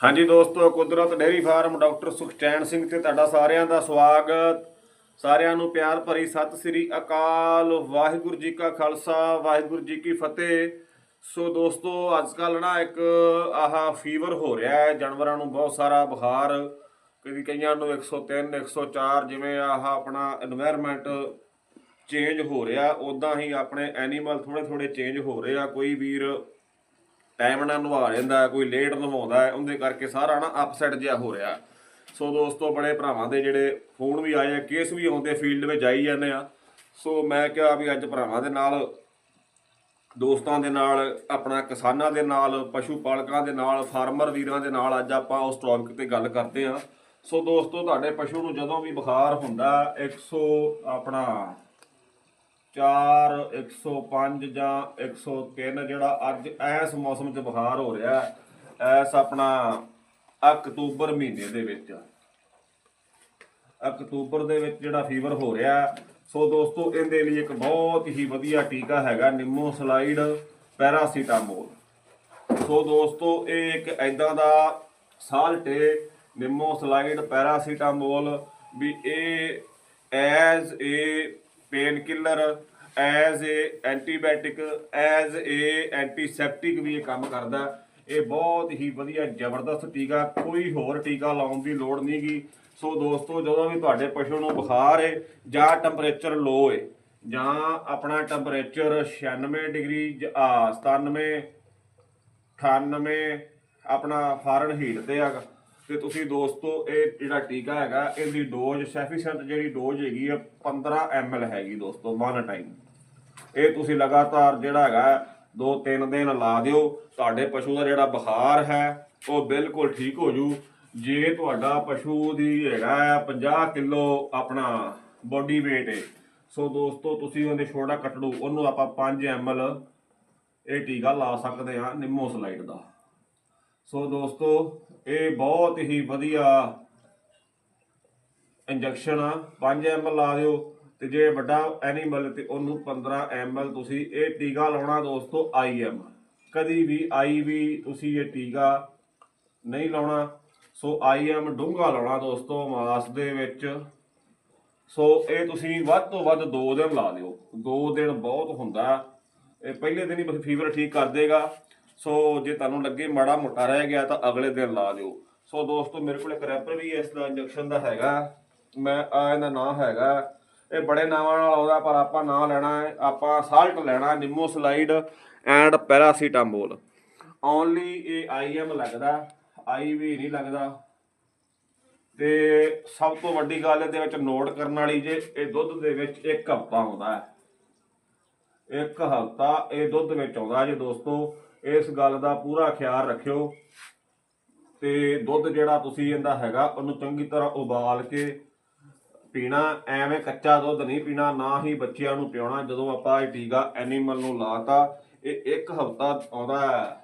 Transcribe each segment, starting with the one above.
ਹਾਂਜੀ ਦੋਸਤੋ, Kudrat dairy farm doctor Sukhchain Singh ਤੇ ਤੁਹਾਡਾ ਸਾਰਿਆਂ ਦਾ ਸਵਾਗਤ। ਸਾਰਿਆਂ ਨੂੰ ਪਿਆਰ ਭਰੀ ਸਤਿ ਸ੍ਰੀ ਅਕਾਲ। ਵਾਹਿਗੁਰੂ ਜੀ ਕਾ ਖਾਲਸਾ, ਵਾਹਿਗੁਰੂ ਜੀ ਕੀ ਫਤਿਹ। ਸੋ ਦੋਸਤੋ ਅੱਜ ਕੱਲ ਨਾ ਇੱਕ ਆਹਾ ਫੀਵਰ ਹੋ ਰਿਹਾ ਹੈ, ਜਾਨਵਰਾਂ ਨੂੰ ਬਹੁਤ ਸਾਰਾ ਬੁਖਾਰ। ਕਈ ਕਈਆਂ ਨੂੰ 103 104 ਜਿਵੇਂ ਆਹ ਆਪਣਾ এনवायरमेंट ਚੇਂਜ ਹੋ ਰਿਹਾ ਉਦਾਂ ਹੀ ਆਪਣੇ ਐਨੀਮਲ ਥੋੜੇ ਥੋੜੇ ਚੇਂਜ ਹੋ ਰਹੇ ਆ। ਕੋਈ ਵੀਰ ਟਾਈਮ ਨਾਲ ਨਵਾ ਲੈਂਦਾ, ਕੋਈ ਲੇਟ ਨਵਾਉਂਦਾ, ਉਹਦੇ ਕਰਕੇ ਸਾਰਾ ਨਾ ਅਪਸੈਟ ਜਿਹਾ ਹੋ ਰਿਹਾ। ਸੋ ਦੋਸਤੋ, ਬੜੇ ਭਰਾਵਾਂ ਦੇ ਜਿਹੜੇ ਫੋਨ ਵੀ ਆਏ ਆ ਕੇਸ ਵੀ ਆਉਂਦੇ ਫੀਲਡ ਵਿੱਚ ਆਈ ਜਾਂਦੇ ਆ। ਸੋ ਮੈਂ ਕਿਹਾ ਵੀ ਅੱਜ ਭਰਾਵਾਂ ਦੇ ਨਾਲ, ਦੋਸਤਾਂ ਦੇ ਨਾਲ, ਆਪਣਾ ਕਿਸਾਨਾਂ ਦੇ ਨਾਲ, ਪਸ਼ੂ ਪਾਲਕਾਂ ਦੇ ਨਾਲ ਫਾਰਮਰ ਵੀਰਾਂ ਦੇ ਨਾਲ ਅੱਜ ਆਪਾਂ ਉਸ ਟੌਪਿਕ ਤੇ ਗੱਲ ਕਰਦੇ ਹਾਂ ਸੋ ਦੋਸਤੋ, ਤੁਹਾਡੇ ਪਸ਼ੂ ਨੂੰ ਜਦੋਂ ਵੀ ਬੁਖਾਰ ਹੁੰਦਾ 100 ਆਪਣਾ 4 105 ਜਾਂ 103 ਜਿਹੜਾ ਅੱਜ ਇਸ ਮੌਸਮ 'ਚ ਬੁਖਾਰ ਹੋ ਰਿਹਾ ਐਸ ਆਪਣਾ ਅਕਤੂਬਰ ਮਹੀਨੇ ਦੇ ਵਿੱਚ। ਅਕਤੂਬਰ ਦੇ ਵਿੱਚ ਜਿਹੜਾ ਫੀਵਰ ਹੋ ਰਿਹਾ ਸੋ ਦੋਸਤੋ, ਇਹਦੇ ਲਈ ਇੱਕ ਬਹੁਤ ਹੀ ਵਧੀਆ ਟੀਕਾ ਹੈਗਾ ਨਿੰਮੋ ਸਲਾਈਡ ਪੈਰਾਸੀਟਾਮੋਲ। ਸੋ ਦੋਸਤੋ, ਇਹ ਇੱਕ ਐਦਾਂ ਦਾ ਸਾਲਟ ਹੈ ਨਿੰਮੋ ਸਲਾਈਡ ਪੈਰਾਸੀਟਾਮੋਲ, ਵੀ ਇਹ as a painkiller as a antibiotic as a antiseptic ਵੀ ਇਹ ਕੰਮ ਕਰਦਾ। ਇਹ ਬਹੁਤ ਹੀ ਵਧੀਆ, ਜ਼ਬਰਦਸਤ ਟੀਕਾ, ਕੋਈ ਹੋਰ ਟੀਕਾ ਲਾਉਣ ਦੀ ਲੋੜ ਨਹੀਂਗੀ ਸੋ ਦੋਸਤੋ, ਜਦੋਂ ਵੀ ਤੁਹਾਡੇ ਪਸ਼ੂ ਨੂੰ ਬੁਖਾਰ ਹੈ ਜਾਂ ਟੈਂਪਰੇਚਰ ਲੋ ਹੈ ਜਾਂ ਆਪਣਾ ਟੈਂਪਰੇਚਰ 96 ਡਿਗਰੀ ਜ- ਆ 97 98 ਆਪਣਾ ਫਾਰਨਹੀਟ ਤੇ ਹੈਗਾ ਤੇ ਤੁਸੀਂ ਦੋਸਤੋ, ਇਹ ਜਿਹੜਾ ਟੀਕਾ ਹੈਗਾ, ਇਹਦੀ ਡੋਜ਼ ਸੈਫੀਸ਼ੈਂਟ ਜਿਹੜੀ ਡੋਜ਼ ਹੈਗੀ ਆ 15 ml ਹੈਗੀ ਦੋਸਤੋ ਵਨ ਟਾਈਮ ਇਹ ਤੁਸੀਂ ਲਗਾਤਾਰ ਜਿਹੜਾ ਹੈਗਾ, ਦੋ ਤਿੰਨ ਦਿਨ ਲਾ ਦਿਓ। ਤੁਹਾਡੇ ਪਸ਼ੂ ਦਾ ਜਿਹੜਾ ਬੁਖਾਰ ਹੈ, ਉਹ ਬਿਲਕੁਲ ਠੀਕ ਹੋ ਜੂ। ਜੇ ਤੁਹਾਡਾ ਪਸ਼ੂ ਦੀ ਹੈਗਾ ਹੈ 50 ਕਿਲੋ ਆਪਣਾ ਬੋਡੀ weight ਹੈ, ਸੋ ਦੋਸਤੋ, ਤੁਸੀਂ ਉਹਦੇ ਛੋਟਾ ਕੱਟੜੂ, ਉਹਨੂੰ ਆਪਾਂ 5 ml ਇਹ ਟੀਕਾ ਲਾ ਸਕਦੇ ਹਾਂ ਨਿੰਮੋ ਸਲਾਈਡ ਦਾ। ਸੋ ਦੋਸਤੋ, ਇਹ ਬਹੁਤ ਹੀ ਵਧੀਆ ਇੰਜੈਕਸ਼ਨ ਆ। 5 ml ਲਾ ਦਿਓ ਤੇ ਜੇ ਵੱਡਾ ਐਨੀਮਲ ਤੇ ਉਹਨੂੰ 15 ml ਤੁਸੀਂ, ਇਹ ਟੀਕਾ ਲਾਉਣਾ ਦੋਸਤੋ IM ਕਦੀ ਵੀ IV ਤੁਸੀਂ ਇਹ ਟੀਕਾ ਨਹੀਂ ਲਾਉਣਾ। ਸੋ IM ਡੂੰਘਾ ਲਾਉਣਾ ਦੋਸਤੋ ਮਾਸ ਦੇ ਵਿੱਚ। ਸੋ ਇਹ ਤੁਸੀਂ ਵੱਧ ਤੋਂ ਵੱਧ 2 ਦਿਨ ਲਾ ਦਿਓ। 2 ਦਿਨ ਬਹੁਤ ਹੁੰਦਾ। ਇਹ ਪਹਿਲੇ ਦਿਨ ਹੀ ਫੀਵਰ ਠੀਕ ਕਰ ਦੇਗਾ। ਸੋ ਜੇ ਤੁਹਾਨੂੰ ਲੱਗੇ ਮਾੜਾ ਮੋਟਾ ਰਹਿ ਗਿਆ ਤਾਂ ਅਗਲੇ ਦਿਨ ਲਾ ਦਿਓ। ਸੋ ਦੋਸਤੋ, ਮੇਰੇ ਕੋਲ ਇੱਕ ਰੈਪਰ ਵੀ ਇਸ ਦਾ ਇੰਜੈਕਸ਼ਨ ਦਾ ਹੈਗਾ। ਮੈਂ, ਆ ਇਹਦਾ ਨਾਮ ਹੈਗਾ। ਇਹ ਬੜੇ ਨਾਵਾਂ ਨਾਲ ਆਉਂਦਾ, ਪਰ ਆਪਾਂ ਨਾਂ ਲੈਣਾ ਹੈ। ਆਪਾਂ ਸਾਲਟ ਲੈਣਾ, Nimmo slide and paracetamol only ਇਹ ਆਈਐਮ ਲੱਗਦਾ ਆਈ ਵੀ ਨਹੀਂ ਲੱਗਦਾ। ਤੇ ਸਭ ਤੋਂ ਵੱਡੀ ਗੱਲ ਇਹਦੇ ਵਿੱਚ ਨੋਟ ਕਰਨ ਵਾਲੀ, ਜੇ ਇਹ ਦੁੱਧ ਦੇ ਵਿੱਚ ਇੱਕ ਹਫ਼ਤਾ ਆਉਂਦਾ ਹੈ ਇੱਕ ਹਫ਼ਤਾ ਇਹ ਦੁੱਧ ਵਿੱਚ ਆਉਂਦਾ ਜੇ ਦੋਸਤੋ, ਇਸ ਗੱਲ ਦਾ ਪੂਰਾ ਖਿਆਲ ਰੱਖਿਓ। ਤੇ ਦੁੱਧ ਜਿਹੜਾ ਤੁਸੀਂ ਇਹਦਾ ਹੈਗਾ, ਉਹਨੂੰ ਚੰਗੀ ਤਰ੍ਹਾਂ ਉਬਾਲ ਕੇ ਪੀਣਾ, ਐਵੇਂ ਕੱਚਾ ਦੁੱਧ ਨਹੀਂ ਪੀਣਾ, ਨਾ ਹੀ ਬੱਚਿਆਂ ਨੂੰ ਪਿਉਣਾ, ਜਦੋਂ ਆਪਾਂ ਇਹ ਟੀਕਾ ਐਨੀਮਲ ਨੂੰ ਲਾਤਾ, ਇਹ ਇੱਕ ਹਫ਼ਤਾ ਆਉਂਦਾ ਹੈ।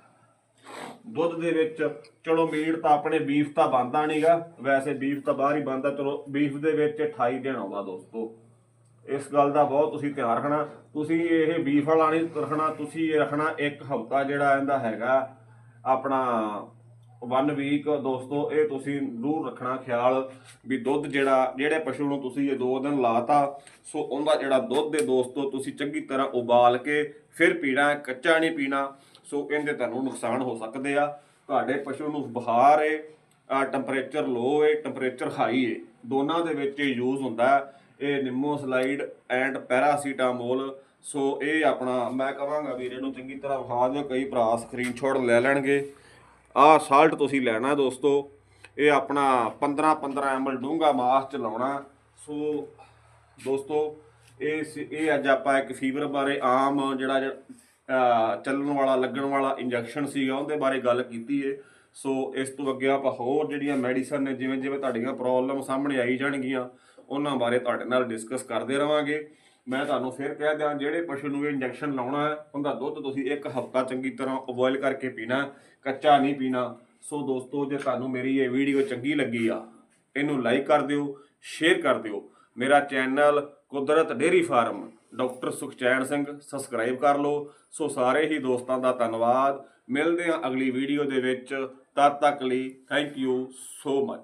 ਦੁੱਧ ਦੇ ਵਿੱਚ, ਚਲੋ ਮੀਟ ਤਾਂ ਆਪਣੇ ਬੀਫ ਤਾਂ ਬੰਦਾ ਨਹੀਂਗਾ ਵੈਸੇ ਬੀਫ ਤਾਂ ਬਾਹਰ ਹੀ ਬੰਦਾ ਚਲੋ ਬੀਫ ਦੇ ਵਿੱਚ 28 ਦਿਨ ਆਉਂਦਾ ਦੋਸਤੋ। ਇਸ ਗੱਲ ਦਾ ਬਹੁਤ ਤੁਸੀਂ ਧਿਆਨ ਰੱਖਣਾ। ਤੁਸੀਂ ਇਹ ਬੀਫ ਵਾਲਾ ਨਹੀਂ ਰੱਖਣਾ, ਤੁਸੀਂ ਇਹ ਰੱਖਣਾ ਇੱਕ ਹਫ਼ਤਾ ਜਿਹੜਾ ਇਹਦਾ ਹੈਗਾ ਆਪਣਾ ਵਨ ਵੀਕ ਦੋਸਤੋ, ਇਹ ਤੁਸੀਂ ਜ਼ਰੂਰ ਰੱਖਣਾ ਖਿਆਲ ਵੀ ਦੁੱਧ ਜਿਹੜਾ, ਜਿਹੜੇ ਪਸ਼ੂ ਨੂੰ ਤੁਸੀਂ ਇਹ ਦੋ ਦਿਨ ਲਾਤਾ, ਸੋ ਉਹਦਾ ਜਿਹੜਾ ਦੁੱਧ ਦੇ ਦੋਸਤੋ, ਤੁਸੀਂ ਚੰਗੀ ਤਰ੍ਹਾਂ ਉਬਾਲ ਕੇ ਫਿਰ ਪੀਣਾ, ਕੱਚਾ ਨਹੀਂ ਪੀਣਾ, ਸੋ ਇਹਦੇ ਤੁਹਾਨੂੰ ਨੁਕਸਾਨ ਹੋ ਸਕਦੇ ਆ। ਤੁਹਾਡੇ ਪਸ਼ੂ ਨੂੰ ਬੁਖਾਰ ਏ ਟੈਂਪਰੇਚਰ ਲੋ ਏ ਟੈਂਪਰੇਚਰ ਹਾਈ ਏ। ਦੋਨਾਂ ਦੇ ਵਿੱਚ ਇਹ ਯੂਜ਼ ਹੁੰਦਾ। ਹੈ ਇਹ ਨਿਮੋਸਲਾਈਡ ਐਂਡ ਪੈਰਾਸੀਟਾਮੋਲ। ਸੋ ਇਹ ਆਪਣਾ, ਮੈਂ ਕਹਾਂਗਾ ਵੀਰੇ ਨੂੰ ਚੰਗੀ ਤਰ੍ਹਾਂ ਵਿਖਾ ਦਿਓ, ਕਈ ਭਰਾ ਸਕਰੀਨਸ਼ਾਟ ਲੈ ਲੈਣਗੇ। ਆਹ ਸਾਲਟ ਤੁਸੀਂ ਲੈਣਾ ਦੋਸਤੋ, ਇਹ ਆਪਣਾ 15 15 ਐਮਲ ਡੂੰਘਾ ਮਾਸ ਚ ਲਾਉਣਾ ਸੋ ਦੋਸਤੋ, ਇਹ ਸ- ਇਹ ਅੱਜ ਆਪਾਂ ਇੱਕ ਫੀਵਰ ਬਾਰੇ ਆਮ ਜਿਹੜਾ ਜ- ਚੱਲਣ ਵਾਲਾ, ਲੱਗਣ ਵਾਲਾ ਇੰਜੈਕਸ਼ਨ ਸੀਗਾ, ਉਹਦੇ ਬਾਰੇ ਗੱਲ ਕੀਤੀ ਏ। ਸੋ ਇਸ ਤੋਂ ਅੱਗੇ ਆਪਾਂ ਹੋਰ ਜਿਹੜੀਆਂ ਮੈਡੀਸਨ ਨੇ ਜਿਵੇਂ ਜਿਵੇਂ ਤੁਹਾਡੀਆਂ ਪ੍ਰੋਬਲਮ ਸਾਹਮਣੇ ਆਈ ਜਾਣਗੀਆਂ ਉਹਨਾਂ ਬਾਰੇ ਤੁਹਾਡੇ ਨਾਲ ਡਿਸਕਸ ਕਰਦੇ ਰਵਾਂਗੇ। ਮੈਂ ਤੁਹਾਨੂੰ ਫਿਰ ਕਹਿ ਦਿਆਂ, ਜਿਹੜੇ ਪਸ਼ੂ ਨੂੰ ਇਹ ਇੰਜੈਕਸ਼ਨ ਲਾਉਣਾ ਹੈ, ਉਹਦਾ ਦੁੱਧ ਤੁਸੀਂ ਇੱਕ ਹਫ਼ਤਾ ਚੰਗੀ ਤਰ੍ਹਾਂ ਉਬੋਇਲ ਕਰਕੇ ਪੀਣਾ, ਕੱਚਾ ਨਹੀਂ ਪੀਣਾ। ਸੋ ਦੋਸਤੋ, ਜੇ ਤੁਹਾਨੂੰ ਮੇਰੀ ਇਹ ਵੀਡੀਓ ਚੰਗੀ ਲੱਗੀ ਆ, ਇਹਨੂੰ ਲਾਈਕ ਕਰ ਦਿਓ ਸ਼ੇਅਰ ਕਰ ਦਿਓ। ਮੇਰਾ channel Kudrat dairy farm, doctor Sukhchain Singh subscribe ਕਰ ਲਓ। ਸੋ ਸਾਰੇ ਹੀ ਦੋਸਤਾਂ ਦਾ ਧੰਨਵਾਦ। ਮਿਲਦੇ ਹਾਂ ਅਗਲੀ ਵੀਡੀਓ ਦੇ ਵਿੱਚ। ਤਦ ਤੱਕ ਲਈ ਥੈਂਕ ਯੂ ਸੋ ਮਚ